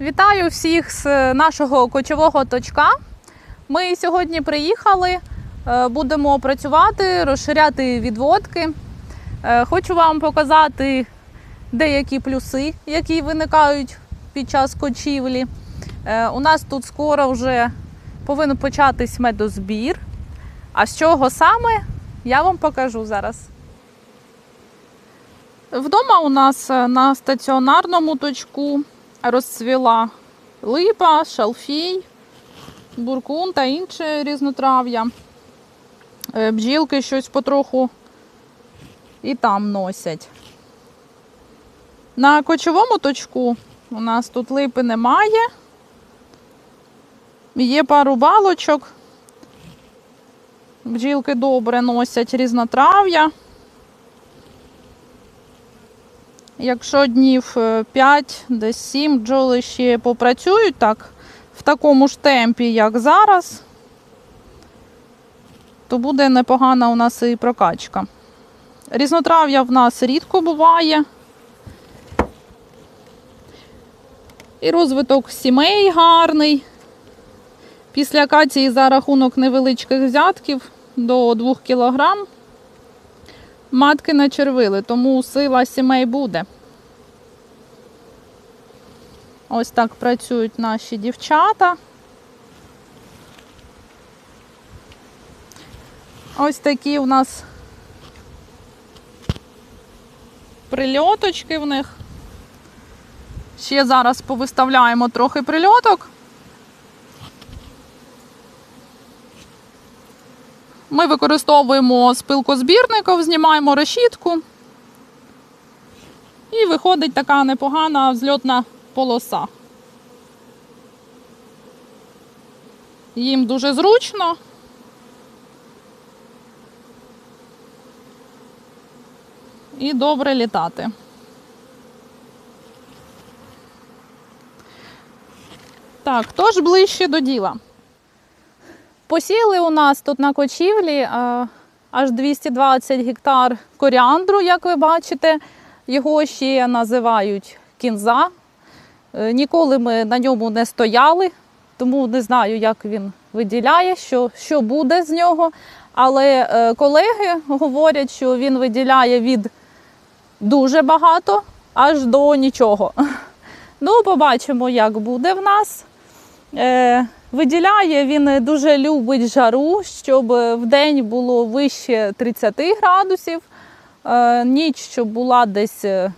Вітаю всіх з нашого кочового точка. Ми сьогодні приїхали, е, будемо працювати, розширяти відводки. Е, Хочу вам показати деякі плюси, які виникають під час кочівлі. Е, У нас тут скоро вже повинен початись медозбір. А з чого саме, я вам покажу зараз. Вдома у нас е, на стаціонарному точку розцвіла липа, шалфій, буркун та інше різнотрав'я. Е, Бджілки щось потроху і там носять. На кочовому точку у нас тут липи немає. Є пару балочок. Бджілки добре носять різнотрав'я. Якщо днів 5, десь 7 бджоли ще попрацюють так, в такому ж темпі, як зараз, то буде непогана у нас і прокачка. Різнотрав'я в нас рідко буває. І розвиток сімей гарний. Після акації за рахунок невеличких взятків до 2 кг матки начервили, тому сила сімей буде. Ось так працюють наші дівчата. Ось такі у нас прильоточки в них. Ще зараз повиставляємо трохи прильоток. Ми використовуємо спилкозбірників, знімаємо решітку. І виходить така непогана взльотна полоса. Їм дуже зручно. І добре літати. Так, тож ближче до діла. Посіли у нас тут на кочівлі аж 220 гектар коріандру, як ви бачите. Його ще називають кінза. Е, Ніколи ми на ньому не стояли, тому не знаю, як він виділяє, що, що буде з нього. Але е, колеги говорять, що він виділяє від дуже багато аж до нічого. Ну, побачимо, як буде в нас. Виділяє він дуже любить жару, щоб в день було вище 30 градусів, е, ніч щоб була десь е,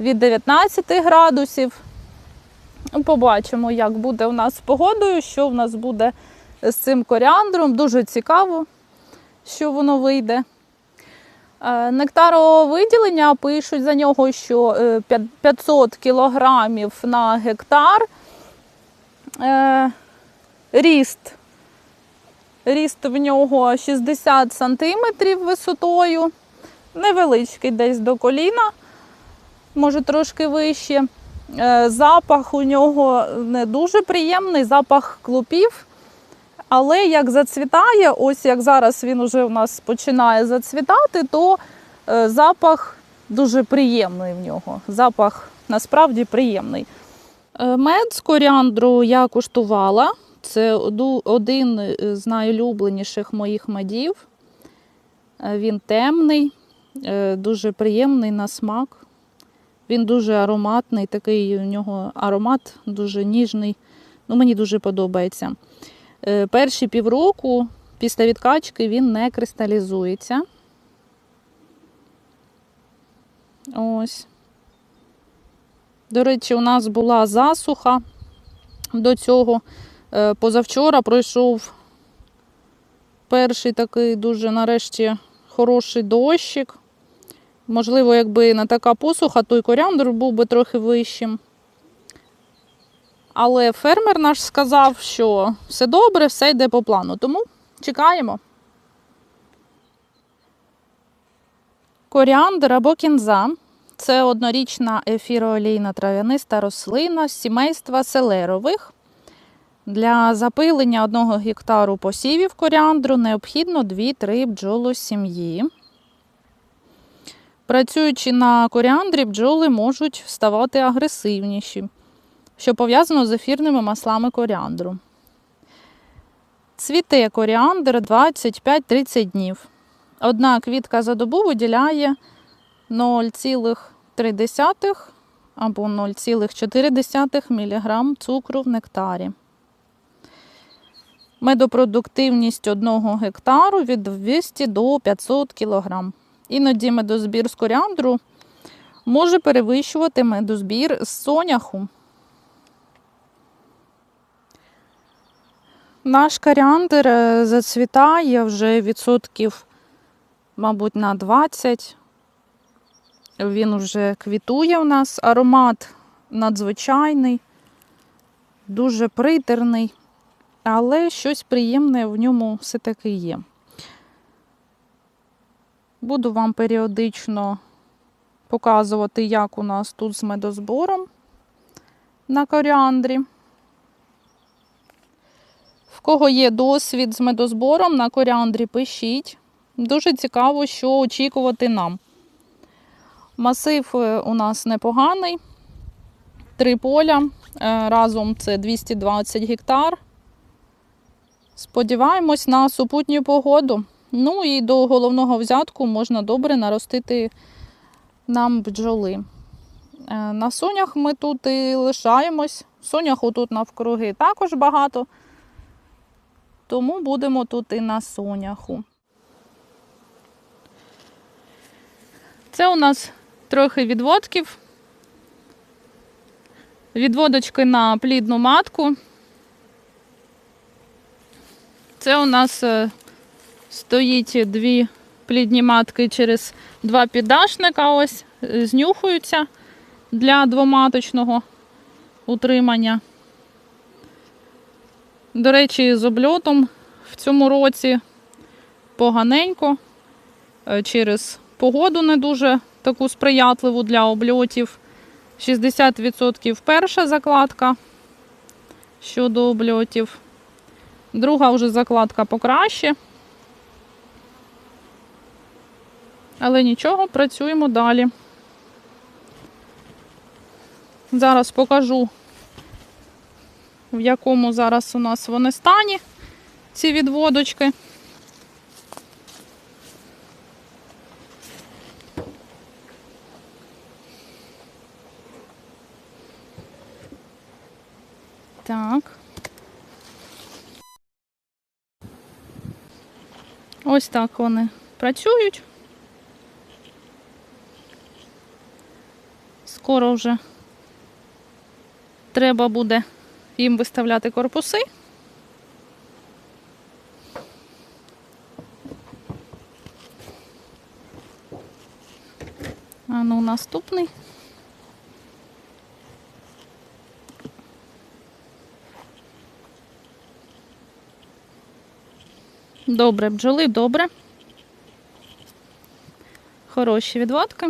від 19 градусів. Ну, Побачимо, як буде у нас з погодою, що в нас буде з цим коріандром. Дуже цікаво, що воно вийде. Е, Нектаровиділення пишуть за нього, що е, 500 кілограмів на гектар. Ріст. Ріст в нього 60 сантиметрів висотою. Невеличкий десь до коліна, може трошки вище. Е, Запах у нього не дуже приємний, запах клопів. Але як зацвітає, ось як зараз він уже у нас починає зацвітати, то е, запах дуже приємний в нього. Запах насправді приємний. Е, Мед з коріандру я куштувала. Це один е, з найулюбленіших моїх медів. Е, Він темний, е, дуже приємний на смак. Він дуже ароматний, такий у нього аромат дуже ніжний. Ну, мені дуже подобається. Перші півроку після відкачки він не кристалізується. Ось. До речі, у нас була засуха до цього. Е, Позавчора пройшов перший такий дуже нарешті хороший дощик. Можливо, якби не така посуха, то й коріандр був би трохи вищим. Але фермер наш сказав, що все добре, все йде по плану. Тому чекаємо. Коріандр або кінза це однорічна ефіроолійна трав'яниста рослина з сімейства селерових. Для запилення одного гектару посівів коріандру необхідно 2-3 бджолосім'ї. Працюючи на коріандрі, бджоли можуть ставати агресивніші. що пов'язано з ефірними маслами коріандру. Цвіте коріандр 25-30 днів. Одна квітка за добу виділяє 0,3 або 0,4 мг цукру в нектарі. Медопродуктивність одного гектару від 200 до 500 кг. Іноді медозбір з коріандру може перевищувати медозбір з соняху. Наш коріандр е, зацвітає вже відсотків, мабуть, на 20. Він вже квітує у нас. Аромат надзвичайний, дуже притерний, але щось приємне в ньому все-таки є. Буду вам періодично показувати, як у нас тут з медозбором на коріандрі. В кого є досвід з медозбором на коріандрі, пишіть. Дуже цікаво, що очікувати нам. Масив е, у нас непоганий. Три поля. Е, Разом це 220 гектар. Сподіваємось на супутню погоду. Ну і до головного взятку можна добре наростити нам бджоли. Е, На сонях ми тут і лишаємось. Соняху тут навкруги також багато. Тому будемо тут і на соняху. Це у нас трохи відводків. Відводочки на плідну матку. Це у нас е, стоїть дві плідні матки через два піддашника. Ось е, знюхуються для двоматочного утримання. До речі, з обльотом в цьому році поганенько е, через погоду не дуже таку сприятливу для обльотів. 60% перша закладка щодо обльотів. Друга вже закладка покраще. Але нічого, працюємо далі. Зараз покажу, в якому зараз у нас вони стані, ці відводочки. Так. Ось так вони працюють. Скоро вже треба буде їм виставляти корпуси. А ну, наступний. Добре, бджоли, добре. Хороші відводки.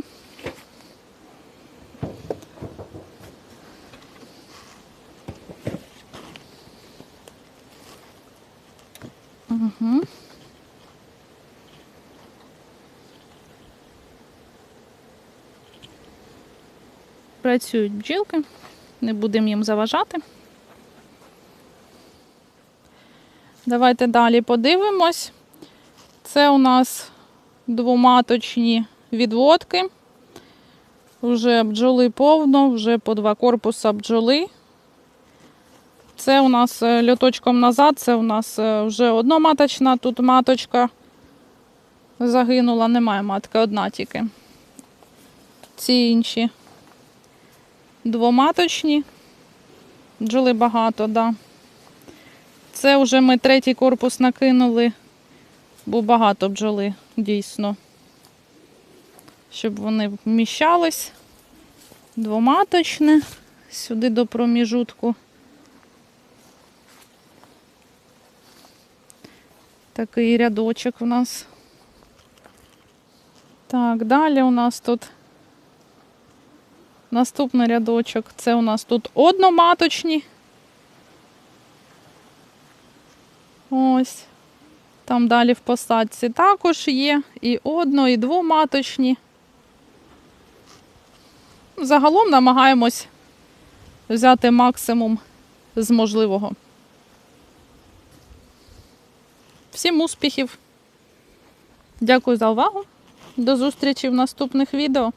Працюють бджілки, не будемо їм заважати. Давайте далі подивимось. Це у нас двоматочні відводки. Вже бджоли повно, вже по два корпуса бджоли. Це у нас е, льоточком назад, це у нас е, вже одноматочна, тут маточка загинула, немає матки, одна тільки. Ці інші двоматочні. Бджоли багато, так. Да. Це вже ми третій корпус накинули, бо багато бджоли дійсно. Щоб вони вміщались. Двоматочне, сюди до проміжутку. Такий рядочок у нас. Так, далі у нас тут наступний рядочок. Це у нас тут одноматочні. Ось. Там далі в посадці також є і одно, і двоматочні. Загалом намагаємось взяти максимум з можливого. Всім успіхів! Дякую за увагу! До зустрічі в наступних відео!